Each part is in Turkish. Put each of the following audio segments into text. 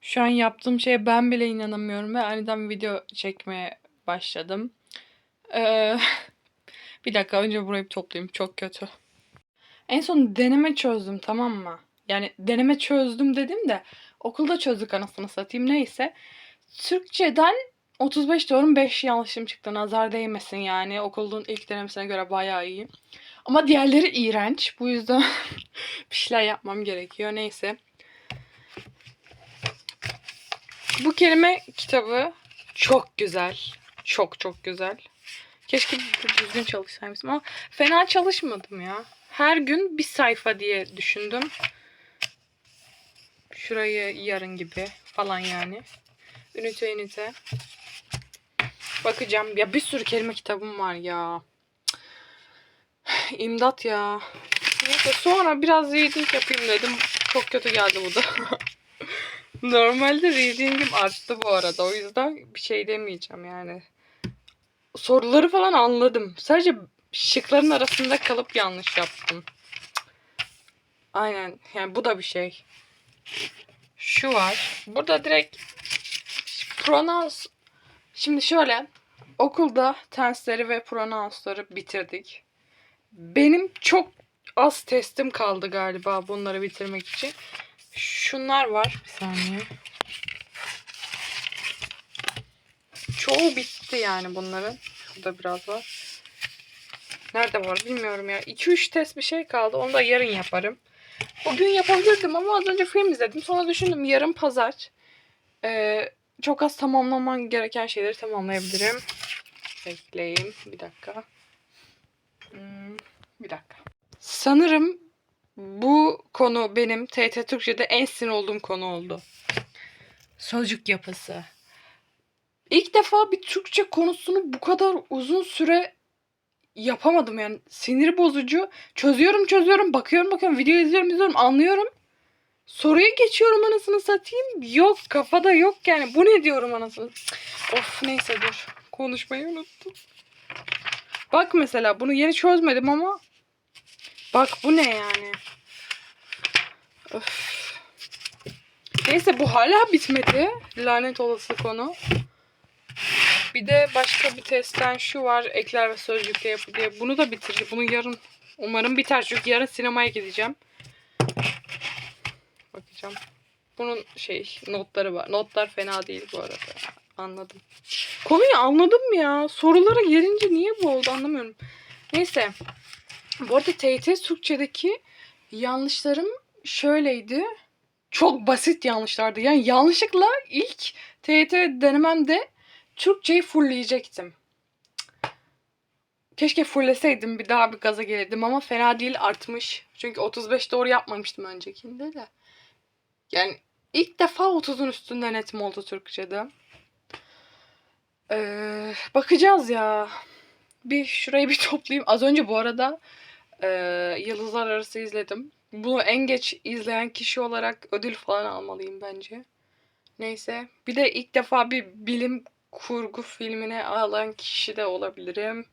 Şu an yaptığım şeye ben bile inanamıyorum ve aniden video çekmeye başladım. Ee, bir dakika önce burayı toplayayım. Çok kötü. En son deneme çözdüm tamam mı? Yani deneme çözdüm dedim de okulda çözdük anasını satayım neyse. Türkçeden 35 doğru 5 yanlışım çıktı. Nazar değmesin yani. Okulun ilk denemesine göre bayağı iyi. Ama diğerleri iğrenç. Bu yüzden bir şeyler yapmam gerekiyor. Neyse. Bu kelime kitabı çok güzel. Çok çok güzel. Keşke düzgün çalışsaymışım ama fena çalışmadım ya. Her gün bir sayfa diye düşündüm. Şurayı yarın gibi falan yani. Ünite ünite. Bakacağım. Ya bir sürü kelime kitabım var ya. İmdat ya. Neyse sonra biraz reading yapayım dedim. Çok kötü geldi bu da. Normalde reading'im arttı bu arada. O yüzden bir şey demeyeceğim yani. Soruları falan anladım. Sadece şıkların arasında kalıp yanlış yaptım. Aynen. Yani bu da bir şey. Şu var. Burada direkt pronouns Şimdi şöyle okulda tensleri ve pronounsları bitirdik. Benim çok az testim kaldı galiba bunları bitirmek için. Şunlar var. Bir saniye. Çoğu bitti yani bunların. Şurada biraz var. Nerede var bilmiyorum ya. 2-3 test bir şey kaldı. Onu da yarın yaparım. Bugün yapabilirdim ama az önce film izledim. Sonra düşündüm yarın pazar. Ee, çok az tamamlaman gereken şeyleri tamamlayabilirim. Bekleyeyim. Bir dakika. Hmm, bir dakika. Sanırım bu konu benim TT Türkçe'de en sinir olduğum konu oldu. Sözcük yapısı. İlk defa bir Türkçe konusunu bu kadar uzun süre yapamadım yani. Sinir bozucu. Çözüyorum çözüyorum. Bakıyorum bakıyorum. Video izliyorum izliyorum. Anlıyorum. Soruya geçiyorum anasını satayım. Yok kafada yok yani. Bu ne diyorum anasını. Of neyse dur. Konuşmayı unuttum. Bak mesela bunu yeni çözmedim ama bak bu ne yani. Öf. Neyse bu hala bitmedi. Lanet olası konu. Bir de başka bir testten şu var. Ekler ve sözcükte yapı diye. Bunu da bitireceğim. Bunu yarın umarım biter. Çünkü yarın sinemaya gideceğim. Bakacağım. Bunun şey notları var. Notlar fena değil bu arada. Anladım. Konuyu anladım ya. Sorulara gelince niye bu oldu anlamıyorum. Neyse. Bu arada TYT Türkçedeki yanlışlarım şöyleydi. Çok basit yanlışlardı. Yani yanlışlıkla ilk TYT denememde Türkçeyi fullleyecektim. Keşke fullleseydim bir daha bir gaza gelirdim ama fena değil artmış. Çünkü 35 doğru yapmamıştım öncekinde de. Yani ilk defa 30'un üstünde netim oldu Türkçe'de. Ee, bakacağız ya. Bir şurayı bir toplayayım. Az önce bu arada e, Yıldızlar Arası izledim. Bunu en geç izleyen kişi olarak ödül falan almalıyım bence. Neyse. Bir de ilk defa bir bilim kurgu filmine alan kişi de olabilirim.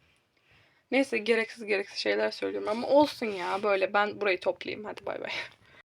Neyse gereksiz gereksiz şeyler söylüyorum ama olsun ya böyle ben burayı toplayayım. Hadi bay bay.